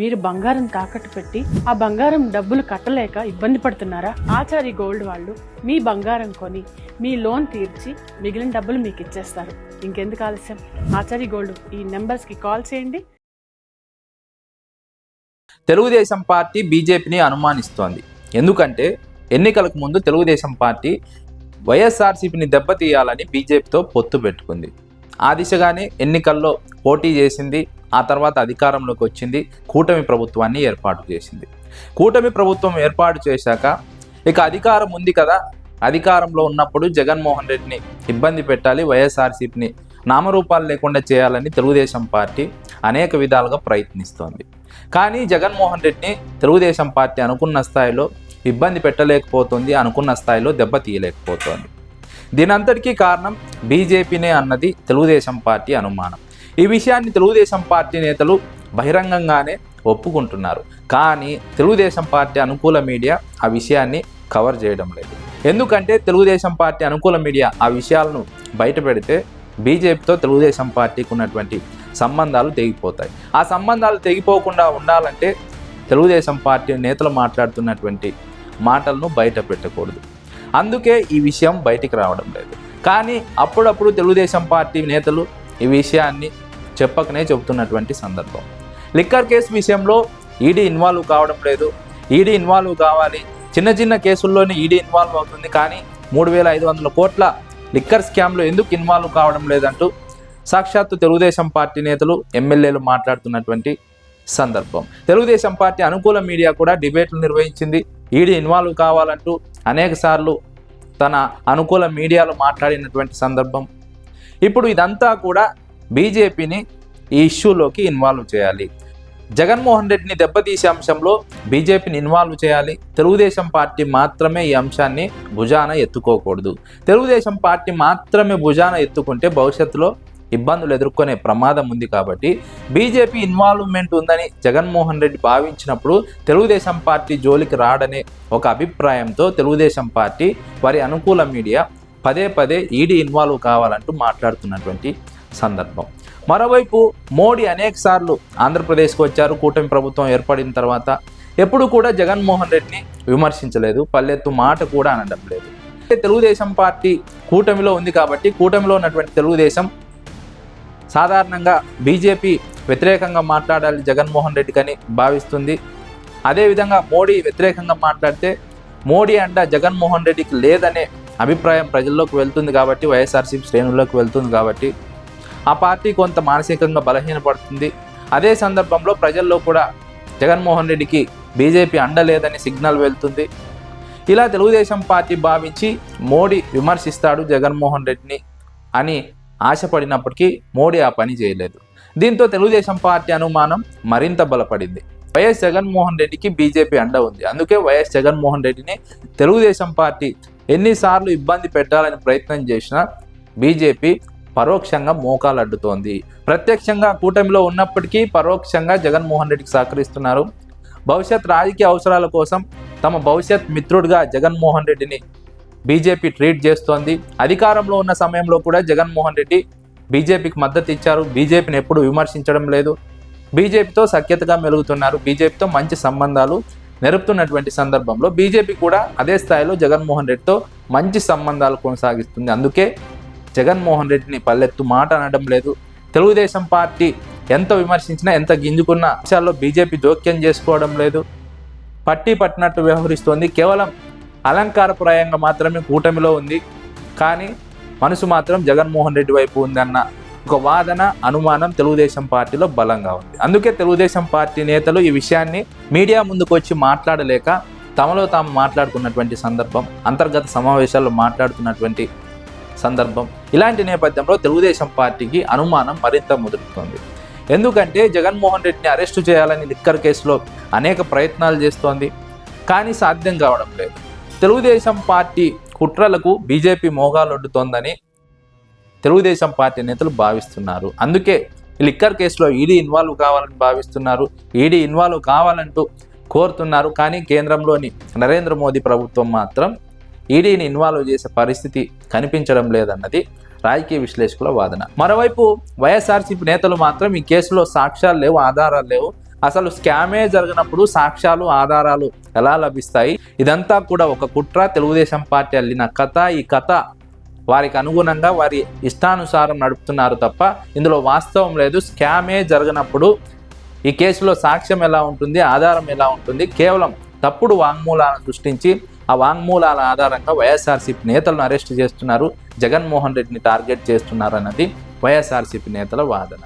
మీరు బంగారం తాకట్టు పెట్టి ఆ బంగారం డబ్బులు కట్టలేక ఇబ్బంది పడుతున్నారా? ఆచారి గోల్డ్ వాళ్ళు మీ బంగారం కొని మీ లోన్ తీర్చి మిగిలిన డబ్బులు మీకు ఇచ్చేస్తారు. ఇంకెందుకు ఆలస్యం? ఆచారి గోల్డ్ ఈ నెంబర్స్కి కాల్ చేయండి. తెలుగుదేశం పార్టీ బీజేపీని అనుమానిస్తోంది. ఎందుకంటే ఎన్నికలకు ముందు తెలుగుదేశం పార్టీ వైఎస్ఆర్సీపీని దెబ్బతీయాలని బీజేపీతో పొత్తు పెట్టుకుంది. ఆ దిశగానే ఎన్నికల్లో పోటీ చేసింది ఆ తర్వాత అధికారంలోకి వచ్చింది కూటమి ప్రభుత్వాన్ని ఏర్పాటు చేసింది. కూటమి ప్రభుత్వం ఏర్పాటు చేశాక ఇక అధికారం ఉంది కదా అధికారంలో ఉన్నప్పుడు జగన్మోహన్ రెడ్డిని ఇబ్బంది పెట్టాలి వైఎస్ఆర్సీపీని నామరూపాలు లేకుండా చేయాలని తెలుగుదేశం పార్టీ అనేక విధాలుగా ప్రయత్నిస్తోంది. కానీ జగన్మోహన్ రెడ్డిని తెలుగుదేశం పార్టీ అనుకున్న స్థాయిలో ఇబ్బంది పెట్టలేకపోతుంది అనుకున్న స్థాయిలో దెబ్బతీయలేకపోతోంది. దీనంతటికీ కారణం బీజేపీనే అన్నది తెలుగుదేశం పార్టీ అనుమానం. ఈ విషయాన్ని తెలుగుదేశం పార్టీ నేతలు బహిరంగంగానే ఒప్పుకుంటున్నారు. కానీ తెలుగుదేశం పార్టీ అనుకూల మీడియా ఆ విషయాన్ని కవర్ చేయడం లేదు. ఎందుకంటే తెలుగుదేశం పార్టీ అనుకూల మీడియా ఆ విషయాలను బయట పెడితే బీజేపీతో తెలుగుదేశం పార్టీకి ఉన్నటువంటి సంబంధాలు తెగిపోతాయి. ఆ సంబంధాలు తెగిపోకుండా ఉండాలంటే తెలుగుదేశం పార్టీ నేతలు మాట్లాడుతున్నటువంటి మాటలను బయట పెట్టకూడదు. అందుకే ఈ విషయం బయటికి రావడం లేదు. కానీ అప్పుడప్పుడు తెలుగుదేశం పార్టీ నేతలు ఈ విషయాన్ని చెప్పకనే చెబుతున్నటువంటి సందర్భం. లిక్కర్ కేసు విషయంలో ఈడీ ఇన్వాల్వ్ కావడం లేదు. ఈడీ ఇన్వాల్వ్ కావాలి. చిన్న చిన్న కేసుల్లోనే ఈడీ ఇన్వాల్వ్ అవుతుంది. కానీ మూడు వేల ఐదు వందల కోట్ల లిక్కర్ స్కామ్లో ఎందుకు ఇన్వాల్వ్ కావడం లేదంటూ సాక్షాత్తు తెలుగుదేశం పార్టీ నేతలు ఎమ్మెల్యేలు మాట్లాడుతున్నటువంటి సందర్భం. తెలుగుదేశం పార్టీ అనుకూల మీడియా కూడా డిబేట్లు నిర్వహించింది. ఈడీ ఇన్వాల్వ్ కావాలంటూ అనేక సార్లు తన అనుకూల మీడియాలో మాట్లాడినటువంటి సందర్భం. ఇప్పుడు ఇదంతా కూడా బీజేపీని ఈ ఇష్యూలోకి ఇన్వాల్వ్ చేయాలి. జగన్మోహన్ రెడ్డిని దెబ్బతీసే అంశంలో బీజేపీని ఇన్వాల్వ్ చేయాలి. తెలుగుదేశం పార్టీ మాత్రమే ఈ అంశాన్ని భుజాన ఎత్తుకోకూడదు. తెలుగుదేశం పార్టీ మాత్రమే భుజాన ఎత్తుకుంటే భవిష్యత్తులో ఇబ్బందులు ఎదుర్కొనే ప్రమాదం ఉంది కాబట్టి బీజేపీ ఇన్వాల్వ్మెంట్ ఉందని జగన్మోహన్ రెడ్డి భావించినప్పుడు తెలుగుదేశం పార్టీ జోలికి రాడనే ఒక అభిప్రాయంతో తెలుగుదేశం పార్టీ వారి అనుకూల మీడియా పదే పదే ఈడీ ఇన్వాల్వ్ కావాలంటూ మాట్లాడుతున్నటువంటి సందర్భం. మరోవైపు మోడీ అనేక సార్లు వచ్చారు కూటమి ప్రభుత్వం ఏర్పడిన తర్వాత ఎప్పుడు కూడా జగన్మోహన్ రెడ్డిని విమర్శించలేదు పల్లెత్తు మాట కూడా అనడం లేదు. తెలుగుదేశం పార్టీ కూటమిలో ఉంది కాబట్టి కూటమిలో ఉన్నటువంటి తెలుగుదేశం సాధారణంగా బీజేపీ వ్యతిరేకంగా మాట్లాడాలి జగన్మోహన్ రెడ్డి కని భావిస్తుంది. అదేవిధంగా మోడీ వ్యతిరేకంగా మాట్లాడితే మోడీ అంట జగన్మోహన్ రెడ్డికి లేదనే అభిప్రాయం ప్రజల్లోకి వెళ్తుంది కాబట్టి వైఎస్ఆర్సీపీ శ్రేణుల్లోకి వెళ్తుంది కాబట్టి ఆ పార్టీ కొంత మానసికంగా బలహీనపడుతుంది. అదే సందర్భంలో ప్రజల్లో కూడా జగన్మోహన్ రెడ్డికి బీజేపీ అండలేదని సిగ్నల్ వెళ్తుంది. ఇలా తెలుగుదేశం పార్టీ భావించి మోడీ విమర్శిస్తాడు జగన్మోహన్ రెడ్డిని అని ఆశపడినప్పటికీ మోడీ ఆ పని చేయలేదు. దీంతో తెలుగుదేశం పార్టీ అనుమానం మరింత బలపడింది. వైఎస్ జగన్మోహన్ రెడ్డికి బీజేపీ అండ ఉంది. అందుకే వైఎస్ జగన్మోహన్ రెడ్డిని తెలుగుదేశం పార్టీ ఎన్నిసార్లు ఇబ్బంది పెట్టాలని ప్రయత్నం చేసినా బీజేపీ పరోక్షంగా మోకాలు అడ్డుతోంది ప్రత్యక్షంగా కూటమిలో ఉన్నప్పటికీ పరోక్షంగా జగన్మోహన్ రెడ్డికి సహకరిస్తున్నారు. భవిష్యత్ రాజకీయ అవసరాల కోసం తమ భవిష్యత్ మిత్రుడిగా జగన్మోహన్ రెడ్డిని బీజేపీ ట్రీట్ చేస్తోంది. అధికారంలో ఉన్న సమయంలో కూడా జగన్మోహన్ రెడ్డి బీజేపీకి మద్దతు ఇచ్చారు. బీజేపీని ఎప్పుడు విమర్శించడం లేదు. బీజేపీతో సఖ్యతగా మెలుగుతున్నారు. బీజేపీతో మంచి సంబంధాలు నెరుపుతున్నటువంటి సందర్భంలో బీజేపీ కూడా అదే స్థాయిలో జగన్మోహన్ రెడ్డితో మంచి సంబంధాలు కొనసాగిస్తుంది. అందుకే జగన్మోహన్ రెడ్డిని పల్లెత్తు మాట అనడం లేదు. తెలుగుదేశం పార్టీ ఎంత విమర్శించినా ఎంత గింజుకున్న అంశాల్లో బీజేపీ జోక్యం చేసుకోవడం లేదు. పట్టి పట్టినట్టు వ్యవహరిస్తోంది. కేవలం అలంకారప్రాయంగా మాత్రమే కూటమిలో ఉంది. కానీ మనసు మాత్రం జగన్మోహన్ రెడ్డి వైపు ఉందన్న ఒక వాదన అనుమానం తెలుగుదేశం పార్టీలో బలంగా ఉంది. అందుకే తెలుగుదేశం పార్టీ నేతలు ఈ విషయాన్ని మీడియా ముందుకు వచ్చి మాట్లాడలేక తమలో తాము మాట్లాడుకున్నటువంటి సందర్భం అంతర్గత సమావేశాల్లో మాట్లాడుతున్నటువంటి సందర్భం ఇలాంటి నేపథ్యంలో తెలుగుదేశం పార్టీకి అనుమానం మరింత ముదురుతోంది. ఎందుకంటే జగన్మోహన్ రెడ్డిని అరెస్టు చేయాలని లిక్కర్ కేసులో అనేక ప్రయత్నాలు చేస్తోంది. కానీ సాధ్యం కావడం లేదు. తెలుగుదేశం పార్టీ కుట్రలకు బీజేపీ మోగాలొడ్డుతోందని తెలుగుదేశం పార్టీ నేతలు భావిస్తున్నారు. అందుకే లిక్కర్ కేసులో ఈడీ ఇన్వాల్వ్ కావాలని భావిస్తున్నారు. ఈడీ ఇన్వాల్వ్ కావాలంటూ కోరుతున్నారు. కానీ కేంద్రంలోని నరేంద్ర మోదీ ప్రభుత్వం మాత్రం ఈడీని ఇన్వాల్వ్ చేసే పరిస్థితి కనిపించడం లేదన్నది రాజకీయ విశ్లేషకుల వాదన. మరోవైపు వైఎస్ఆర్సీపీ నేతలు మాత్రం ఈ కేసులో సాక్ష్యాలు లేవు ఆధారాలు లేవు. అసలు స్కామే జరిగినప్పుడు సాక్ష్యాలు ఆధారాలు ఎలా లభిస్తాయి? ఇదంతా కూడా ఒక కుట్ర. తెలుగుదేశం పార్టీ అల్లిన కథ. ఈ కథ వారికి అనుగుణంగా వారి ఇష్టానుసారం నడుపుతున్నారు తప్ప ఇందులో వాస్తవం లేదు. స్కామే జరిగినప్పుడు ఈ కేసులో సాక్ష్యం ఎలా ఉంటుంది ఆధారం ఎలా ఉంటుంది? కేవలం తప్పుడు వాంగ్మూలాలను సృష్టించి ఆ వాంగ్మూలాల ఆధారంగా వైఎస్ఆర్సీపీ నేతలను అరెస్ట్ చేస్తున్నారు. జగన్మోహన్ రెడ్డిని టార్గెట్ చేస్తున్నారు అన్నది వైఎస్ఆర్సీపీ నేతల వాదన.